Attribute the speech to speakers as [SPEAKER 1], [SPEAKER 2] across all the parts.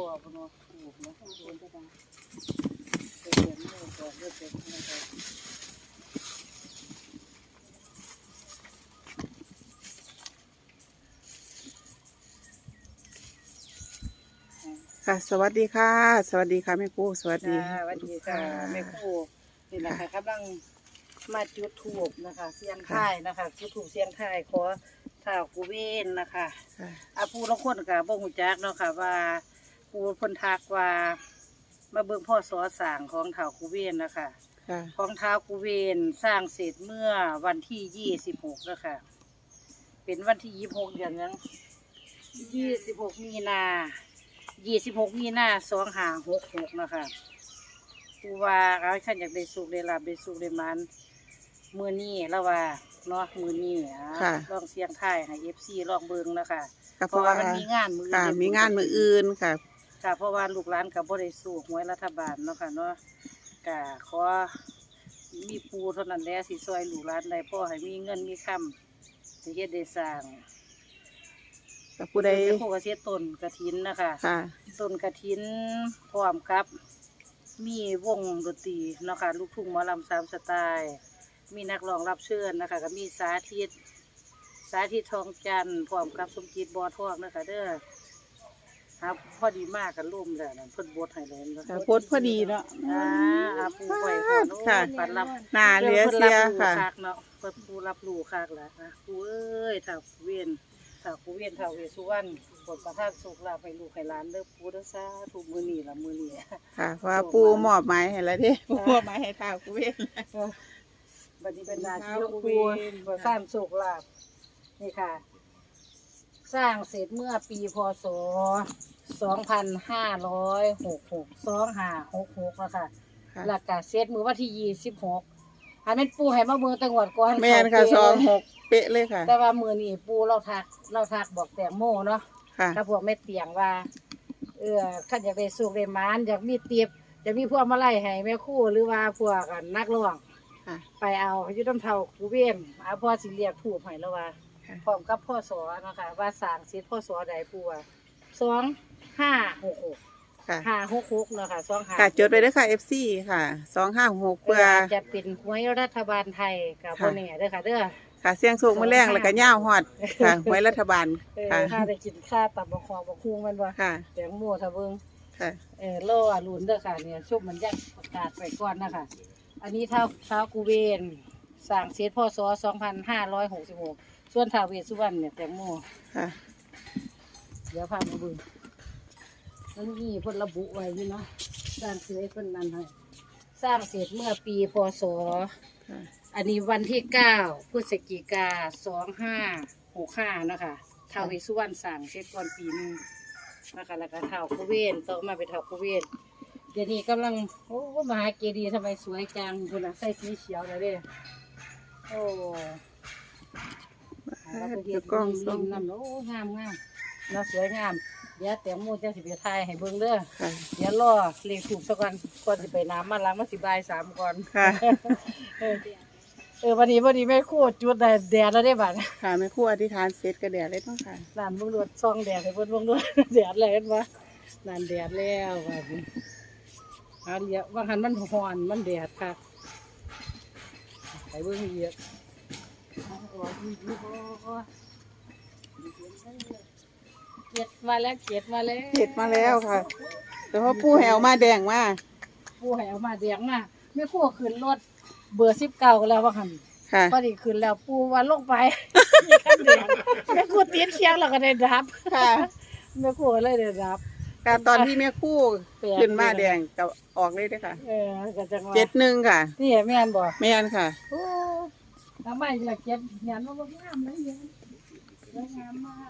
[SPEAKER 1] พ่อพนเนาะปลูกเนาะโดนกระดาษไปเขียนเมื่อก่อนเมื่อเสร็จนะครับ
[SPEAKER 2] ค่ะ สวัสดีค่ะ สวัสดีค่ะแม่ปูสวัสดี
[SPEAKER 1] จ้าสวัสดีค่ะแม่ครูนี่แหละค่ะกำลังมาจุดถูกนะคะ เสียงไทายนะคะจุดถูกเสียงไทายขอท้าวกูเวนนะคะ
[SPEAKER 2] ค่ะ
[SPEAKER 1] อาปูลางคนก็บ่ฮู้จักเนาะค่ะว่า ปูเพิ่นทักว่า มาเบิ่งพ่อสอสร้างของท้าวกูเวนนะคะ
[SPEAKER 2] ค่ะ
[SPEAKER 1] ของท้าวกูเวนสร้างเสร็จเมื่อวันที่ยี่สิบหกแล้วค่ะ เป็นวันที่ยี่สิบหกเดือนนั้นยี่สิบหกมีนายี่สิบหกมีนาสองหาหกหกนะคะปูว่าเอาขันอยากได้สุกได้ลาบได้สุกได้มันมือนี้แล้วว่าเนาะมือนี้อะ
[SPEAKER 2] ค่ะ
[SPEAKER 1] ลองเสียงท้ายให้เอฟซีลองเบิ่งนะคะ
[SPEAKER 2] ค่ะ
[SPEAKER 1] เพ
[SPEAKER 2] เพราะ
[SPEAKER 1] ราะ
[SPEAKER 2] ว่า
[SPEAKER 1] ว่ามันมีงานมือ
[SPEAKER 2] ค่ะ
[SPEAKER 1] เดียว
[SPEAKER 2] มีงานมืออื่นค่ะ
[SPEAKER 1] ค่ะเพราะว่าลูกหลานกับบ่ได้สู้หวยรัฐบาลเนาะค่ะเนาะกะขอมีปูเท่านั้นแหละสิซอยลูกหลานได้พ่อให้มีเงินมีคำสิเฮ็ดได้สร้าง
[SPEAKER 2] กับผู้ใด
[SPEAKER 1] เป็นผู้เกษตรต้นกระถินนะคะ
[SPEAKER 2] ค่ะ
[SPEAKER 1] ต้นกระถินพร้อมกับ มีวงดนตรีเนาะค่ะลูกทุ่งหมอลำสามสไตล์ มีนักร้องรับเชิญนะคะก็มีสาธิต สาธิตทองจันทร์พร้อมกับสมจิตบอทองนะคะเด้อ ครับพอดีมากกันร่วมแล้วนั่นเพิ่นบดให้เลยนะ
[SPEAKER 2] ค่ะโพสต์พอดีเนาะ
[SPEAKER 1] อ่าอาปูไว้ก่อนโอ้ย
[SPEAKER 2] ค่ะ
[SPEAKER 1] ฝันรับ
[SPEAKER 2] หนาเหลือเสียค่ะ
[SPEAKER 1] เพิ่นรับรู้คักเนาะเพิ่นผู้รับรู้คักแหล้วนะปูเอ้ยถ้าเวียนถ้าปูเวียนถ้าเวสสุวรรณผลประทานสุขลาภให้ลูกให้หลานเด้อปูเด้อซาทุกมื้อนี้ละมื้อนี้
[SPEAKER 2] ค่ะเพราะว่าปูมอบหมายให้แล้วเด้ปูมอบหมายให้ท้าวกุเวน
[SPEAKER 1] บัดนี้เป็นหนาที่
[SPEAKER 2] เท้า
[SPEAKER 1] ของ
[SPEAKER 2] เว
[SPEAKER 1] ปู
[SPEAKER 2] ร
[SPEAKER 1] สร้างสุขลาภนี่ค่ะ สร้างเสร็จเมื่อปีพศ 2566 2566แล้วค่ะ
[SPEAKER 2] ค่ะ
[SPEAKER 1] หลักกาเซตมือวันที่ยี่สิบหกอันนั้นปูให้มาเมืองตังหวัดก่อน
[SPEAKER 2] แม่นค่ะ
[SPEAKER 1] เขา
[SPEAKER 2] สอง
[SPEAKER 1] เป๊ะ
[SPEAKER 2] หกเป๊ะเลยค่ะ
[SPEAKER 1] แต่ว่ามือนี่ปูเราทักเราทักบอกแตงโมเนาะ
[SPEAKER 2] ค่ะ
[SPEAKER 1] กับพวกแม่เตียงว่า เออขันอยากได้สูกได้หมานอยากมีเตียบอยากมีพวกมาไล่ให้แม่ครู่หรือว่าพวกอันนักร้อง
[SPEAKER 2] ค่ะ
[SPEAKER 1] ไปเอาอยุต้ำเท่ากูเวียนเอาพ่อสิเรียกถูกให้แล้วว่า
[SPEAKER 2] ค่ะ
[SPEAKER 3] Dạ.
[SPEAKER 1] พร้อมกับพ่อสอเนาะคะว่าสร้างเสร็จพ่อสอใดปูว่าสองห้าหกหก
[SPEAKER 2] ค่ะ
[SPEAKER 1] ห้าหกหกเนาะค่ะสองห้า
[SPEAKER 2] ค่ะจดไปด้วยค่ะ FC ค่ะสองห้าหก
[SPEAKER 1] เพื่
[SPEAKER 2] เพื่
[SPEAKER 1] อ
[SPEAKER 2] อ
[SPEAKER 1] จะเป็นหวยรัฐบาลไทยกับ
[SPEAKER 2] ค่ะ
[SPEAKER 1] โบเน่เด้อค่ะเด้อ
[SPEAKER 2] ค่ะเสียงสูงมือแรงแล้วก็ย่าวฮอดค่ะไว้รัฐบาล
[SPEAKER 1] เออ
[SPEAKER 2] ค่ะ
[SPEAKER 1] ค่าได้กินค่าตับบะคองบะคุงแมันว่า
[SPEAKER 2] ค่ะ
[SPEAKER 1] แตงโมทะเบิง
[SPEAKER 2] ค่ะ
[SPEAKER 1] เออล่ออรุณเด้อค่ะเนี่ยชุบมันยักประกาศไปก่อนนะคะอันนี้เท่าเท้ากูเวนสั่งเสร็จพศ2566 ส่วนท้าวเวสสุวรรณเนี่ยแตงโม
[SPEAKER 2] ค่ะ
[SPEAKER 1] เดี๋ยวพามาเบิ่งมันมีเพิ่นระบุไว้นี่เนาะสร้างเสร็จเพิ่นนั่นให้สร้างเสร็จเมื่อปีพศ
[SPEAKER 2] ค่ะ
[SPEAKER 1] อันนี้วันที่เก้าพฤศจิกาสองห้าหกห้านะคะท้าวเวสสุวรรณสั่งเช็ดก่อนปีหนึงนะคะแล้วก็เท้าวกุเวนต่อมาเป็นเท้าวกุเวนเดี๋ยวนี้กำลังโอ้มหาเจดีย์ทำไมสวยจังคุณนะใส่สีเขียวเลยเด้โอ้
[SPEAKER 2] เดี๋ยวกล้องส่ง
[SPEAKER 1] น้ำโอ้งามงามเนาะสวยงาม เดี๋ยวแตงโมจะสิไปทายให้เบิ่งเด้อ
[SPEAKER 2] ค่ะ
[SPEAKER 1] เดี๋ยวรอเลขถูกสักวันก่อนสิไปน้ำมาล้างมาสิบายสามก่อน
[SPEAKER 2] ค่ะ
[SPEAKER 1] เออเออวันนี้วันนี้แม่ครู่จุดแดดแดดแล้วได้บัด
[SPEAKER 2] ค่ะแม่ครัวอธิษฐานเสร็จก็แดดเลยต้องค่ะ
[SPEAKER 1] นานเบิ่งดวดซองแดดให้เพิ่นเบิ่งดวด แดดแล้วเห็นบ่นานแดดแล้วบัดนี้เอาเดี๋ยวบางหันมันร้อนมันแดดค่ะไปเบิ่งเหยียบเอาออกอีกอีกโอ้ เก็ดมาแล้วเก็ดมาแล้ว
[SPEAKER 2] เห็ดมาแล้วค่ะแต่ว่าปูแหวมาแดงมา
[SPEAKER 1] ผู้ให้เอามาแดงมาแม่ครู่ขึ้นรถเบอร์19แล้วว่าหั่น
[SPEAKER 2] ค่ะ
[SPEAKER 1] พอดีขึ้นแล้วปูวันลงไปมีขั้นเดียวแม่ครูตีนเคียงแล้วก็ได้รับ
[SPEAKER 2] ค่ะ
[SPEAKER 1] แม่ครูก็เลยได้รับ
[SPEAKER 2] การตอนที่แม่ครู่
[SPEAKER 1] แปลก
[SPEAKER 2] ขึ้นมาแดงก็ออกเลยเด้อค่ะ
[SPEAKER 1] เออก็จังว่า
[SPEAKER 2] เจ็ดหนึ่งค่ะ
[SPEAKER 1] นี่แม่นบ่
[SPEAKER 2] แม่นค่ะ
[SPEAKER 1] โอ้ทำไมล่ะเก็บเห็นมาบ่งามเลยเนี่ยแล้วงามมาก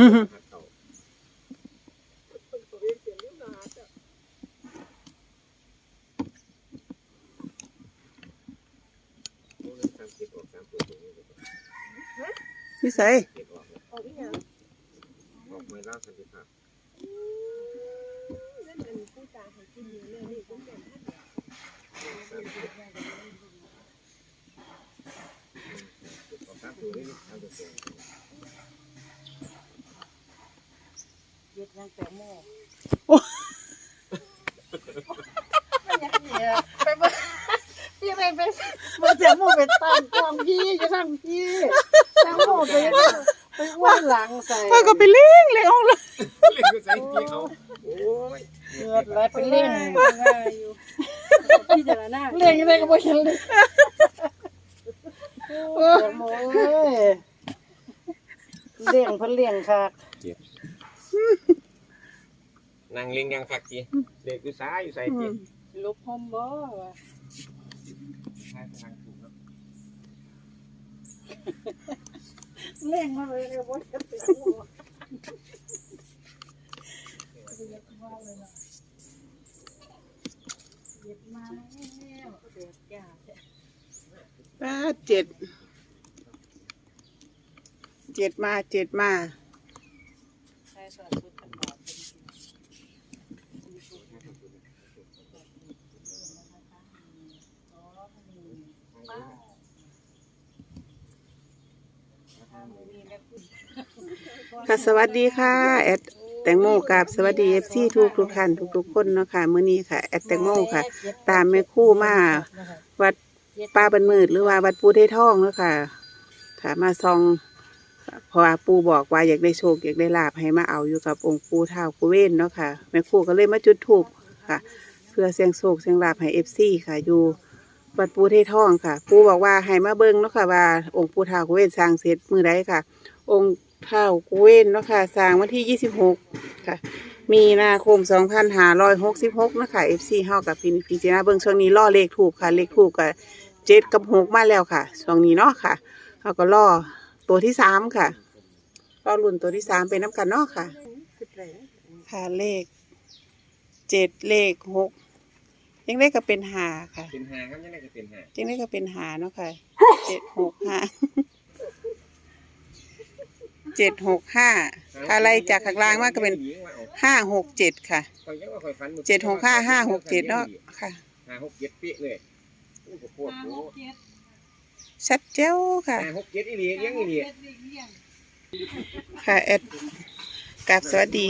[SPEAKER 2] พี่ใส่
[SPEAKER 3] ออกอีหยังนั่นอันผู้ตาให้กินอยู่เลยนี่ผมเป็นท่าน
[SPEAKER 1] เย็ดยังแต่โม่
[SPEAKER 2] โอ้
[SPEAKER 1] ไม่อยากเนี่ยไปเบิ่งพี่ไปไปเบิ่งแต่โม่ไปตั้งกล้องพี่จะทำพี่แต่โม่ไปไปอ้วนหลังใส่
[SPEAKER 2] พ่อก็ไปเลี้ยงเลี้ยงเอาเลย
[SPEAKER 1] เลือดไหลไปเล่น
[SPEAKER 3] พี่จารณา
[SPEAKER 1] เล่นยังไงก็บ่เห็นเลยโอ้ยโม่เอ้ยเลี้ยงเพิ่นเลี้ยงคัก
[SPEAKER 4] นางเลี้ยงยังคักจีเด็กอยู่ซ้ายอยู่ใส่จี
[SPEAKER 3] ลบหอมบ่วะ
[SPEAKER 1] เลี้ยงมาเลยก็บ่เห็นเลยโม่เย็ดมาแล้วเด็กยา
[SPEAKER 2] แปดเจ็ด เจ็ดมาเจ็ดมา
[SPEAKER 1] ใช่สอดสุดกันบาทเป็น
[SPEAKER 2] ค่ะสวัสดีค่ะแอดแตงโมกับสวัสดีเอฟซีทุกทุกท่านทุกทุกๆคนเนาะค่ะมื้อนี้ค่ะแอดแตงโมค่ะ ตามแม่คู่มาวัดป้าบันมืดหรือว่าวัดปูเททองเนาะค่ะค่ะมาซองเพราะว่าปูบอกว่าอยากได้โชคอยากได้ลาบให้มาเอาอยู่กับองค์ปูเท้ากุเวนเนาะค่ะแม่คู่ก็เลยมาจุดถูกค่ะ เพื่อเสียงโชคเสียงลาบให้เอฟซีค่ะอยู่ วัดปูเทท่องค่ะ ปูบอกว่าให้มาเบิ่งเนาะค่ะว่า องค์ปูเท้ากุเวนสร้างเสร็จมือใดค่ะ องค์เท้ากุเวนเนาะค่ะสร้างวันที่ยี่สิบหกค่ะ มีนาคม2566นห้าร้อยหกสิบหกนะคะ FC เฮากับพินพิจารณาเบิ่งช่วงนี้ล่อเลขถูกค่ะ เลขถูกกับเจ็ดกับหกมาแล้วค่ะ ช่วงนี้เนาะค่ะเฮาก็ล่อตัวที่สามค่ะล่อรุ่นตัวที่สามเป็นน้ำกันเนาะค่ะ
[SPEAKER 3] ค่ะ
[SPEAKER 2] เลขเจ็ดเลขหก ยังได้ก็เป็นหาค่ะ
[SPEAKER 4] เป็นหางครับยังไงก็เป็นหาง
[SPEAKER 2] ยังได้ก็เป็นหาเนาะค่ะเจ็ดหกห้าเจ็ดหกห้าถ้าไล่จากข้างล่างมาก็เป็นห้าหกเจ็ดค่ะเจ็ดหกห้าห้าหกเจ็ดเนาะค่ะ
[SPEAKER 4] ห้าหกเจ็ดเป๊ะเลยโอ้โหโคตรโห
[SPEAKER 2] ชัดเจ้าค่ะ
[SPEAKER 4] ห้าหกเจ็ดอีหลีเลี้ยงอีหลี
[SPEAKER 2] ค่ะแอด กับสวัสดี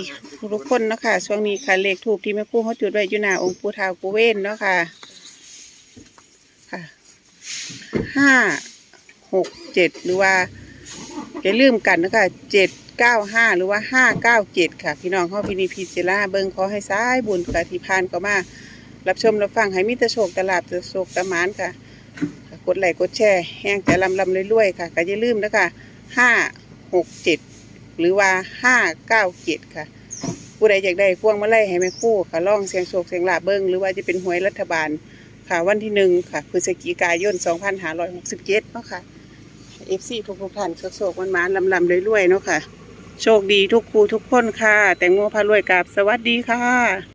[SPEAKER 2] ทุกคนเนาะค่ะช่วงนี้ค่ะเลขถูกที่แม่คู่เขาจุดไว้อยู่หน้าองค์ปู่ท้าวกุเวนเนาะค่ะค่ะห้าหกเจ็ดหรือว่าอย่าลืมกันนะคะเจ็ดเก้าห้าหรือว่าห้าเก้าเจ็ดค่ะ พี่น้องเขาพินิพิจารณาเบิ่งขอให้ซ้ายบุญกะทิพานก็มารับชมรับฟังให้มิตรโชคตลาดโชคตะมานค่ะ กดไลค์กดแชร์แห้งแต่ลำลำเรวยๆค่ะก็อย่าลืมนะคะห้าหกเจ็ด หรือว่าห้าเก้าเจ็ดค่ะ ผู้ใดอยากได้พวงมาลัยให้แม่คู่ค่ะล่องเสียงโชคเสียงลาเบิ้งหรือว่าจะเป็นหวยรัฐบาลค่ะวันที่หนึ่งค่ะพฤศจิกายนสองพันห้าร้อยหกสิบเจ็ดเนาะค่ะเอฟซีทุกทุกท่านโชคมันมาลำลำรวยๆเนาะค่ะ โชคดีทุกครูทุกคนค่ะ แตงโมพารวยกับสวัสดีค่ะ